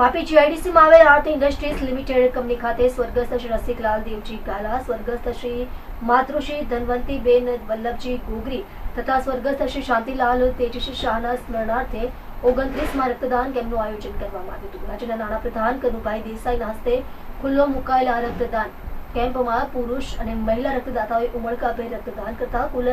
વાપી જીઆઈડીસીમાં આવેલ આરતી industries limited company ખાતે સ્વર્ગસ્થ શ્રી રસિકલાલ દેવજી ગાલા, સ્વર્ગસ્થ શ્રી માતૃશ્રી ધનવંતીબેન વલ્લભજી ગોગરી તથા સ્વર્ગસ્થ શ્રી શાંતિલાલ તેજસ્વી શાહના સ્મરણાર્થે ઓગણત્રીસમાં રક્તદાન કેમ્પનું આયોજન કરવામાં આવ્યું હતું. રાજ્યના નાણાપ્રધાન કનુભાઈ દેસાઈના હસ્તે ખુલ્લો મુકાયેલા રક્તદાન કેમ્પમાં પુરુષ અને મહિલા રક્તદાતાઓએ ઉમળકાભેર રક્તદાન કરતા કુલ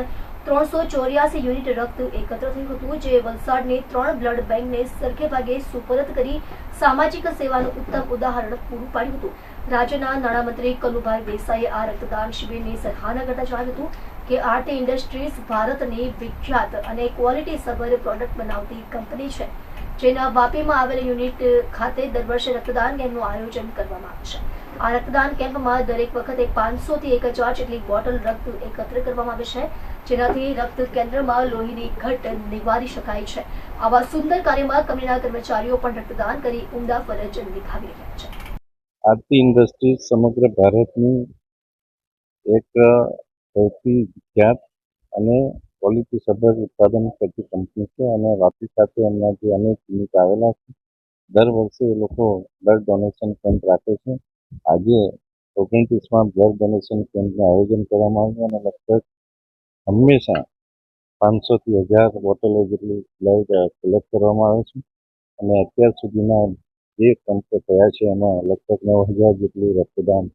ત્રણસો ચોર્યાસી યુનિટ રક્ત એકત્ર થયું હતું, જે વલસાડની ત્રણ બ્લડ બેંકને સરખે ભાગે સુપરત કરી સામાજિક સેવાનું ઉત્તમ ઉદાહરણ પૂરું પાડ્યું હતું. રાજ્યના નાણામંત્રી કનુભાઈ દેસાઈએ આ રક્તદાન શિબિરની સરાહના કરતા જણાવ્યું હતું કે આરટી ઇન્ડસ્ટ્રીઝ ભારતની વિખ્યાત અને ક્વોલિટી સભર પ્રોડક્ટ બનાવતી કંપની છે, જેના વાપીમાં આવેલ યુનિટ ખાતે દર વર્ષે રક્તદાન કેમ્પનું આયોજન કરવામાં આવે છે. આ રક્તદાન કેમ્પમાં દરેક વખતે પાંચસો થી એક હજાર જેટલી બોટલ રક્ત એકત્ર કરવામાં આવે છે, જેનાથી રક્ત કેન્દ્રમાં લોહીની ઘટ નિવારી શકાય છે. આવા સુંદર કાર્યમાં કંપનીના કર્મચારીઓ પણ રક્તદાન કરી ઉમદા ફરજ નિભાવી રહ્યા છે. આરતી ઇન્ડસ્ટ્રીઝ સમગ્ર ભારતની એક સૌથી વિખ્યાત અને ક્વોલિટી સભર ઉત્પાદન કરતી કંપની છે અને વાપી સાથે એમના જે અનેક યુનિટ આવેલા છે, દર વર્ષે એ લોકો બ્લડ ડોનેશન કેમ્પ રાખે છે. આજે ઓગણત્રીસમાં બ્લડ ડોનેશન કેમ્પનું આયોજન કરવામાં આવ્યું અને લગભગ હંમેશા પાંચસોથી હજાર બોટલો જેટલી બ્લડ કલેક્ટ કરવામાં આવે છે. અને અત્યાર સુધીના જે કેમ્પો થયા છે, એમાં લગભગ નવ હજાર જેટલું રક્તદાન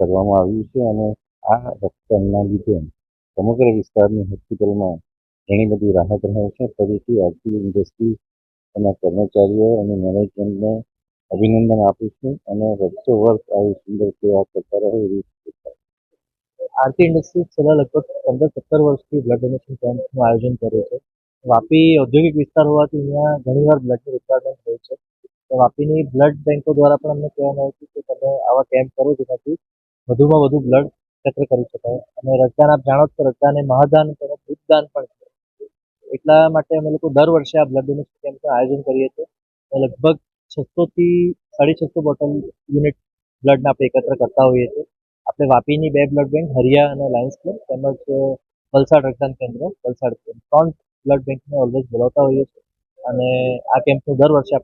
કરવામાં આવ્યું છે અને આ રક્તદાનના લીધે સમગ્ર વિસ્તારની હોસ્પિટલમાં ઘણી બધી રાહત રહે છે. ફરીથી આરતી ઇન્ડસ્ટ્રી એના કર્મચારીઓ અને મેનેજમેન્ટને અભિનંદન આપું છું અને વર્ષો વર્ષ આવી સુંદર સેવા કરતા રહે એવી આરતી ઇન્ડસ્ટ્રીઝ છેલ્લા લગભગ પંદર, સત્તર વર્ષથી બ્લડ ડોનેશન કેમ્પનું આયોજન કરે છે. વાપી ઔદ્યોગિક વિસ્તાર હોવાથી અહીંયા ઘણીવાર બ્લડની રિક્વાયરમેન્ટ હોય છે. તો વાપીની બ્લડ બેંકો દ્વારા પણ અમને કહેવામાં આવ્યું કે તમે આવા કેમ્પ કરો જેનાથી વધુમાં વધુ બ્લડ એકત્ર કરી શકાય. અને રક્તદાન આપ જાણો તો રક્તદાન મહાદાન તેમજ દૂધદાન પણ એટલા માટે અમે લોકો દર વર્ષે આ બ્લડ ડોનેશન કેમ્પનું આયોજન કરીએ છીએ. લગભગ છસોથી સાડી છસો બોટલ યુનિટ બ્લડના આપણે એકત્ર કરતા હોઈએ છીએ. આપણે વાપીની બે બ્લડ બેંક, હરિયા અને લાયન્સ ક્લબ તેમજ વલસાડ રક્તદાન કેન્દ્ર, વલસાડ ત્રણ બ્લડ બેંકને ઓલવેઝ બોલાવતા હોઈએ છીએ. અને આ કેમ્પનું દર વર્ષે